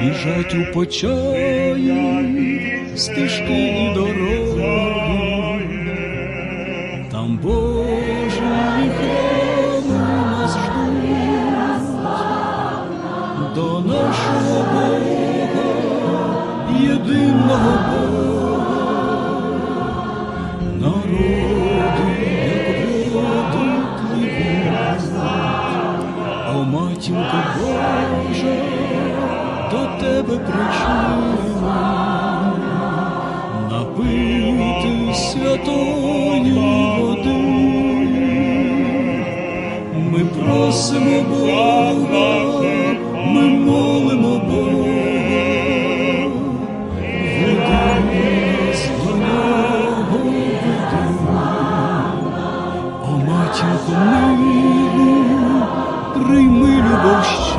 біжать у почаї стежки і дороги, там Божі храми нас ждуть, до нашого Бога, єдиного Бога, матінко Боже, до тебе прийшли, напити святої води, ми просимо Бога, ми молимо Бога, веди нас rei Milho Gosto.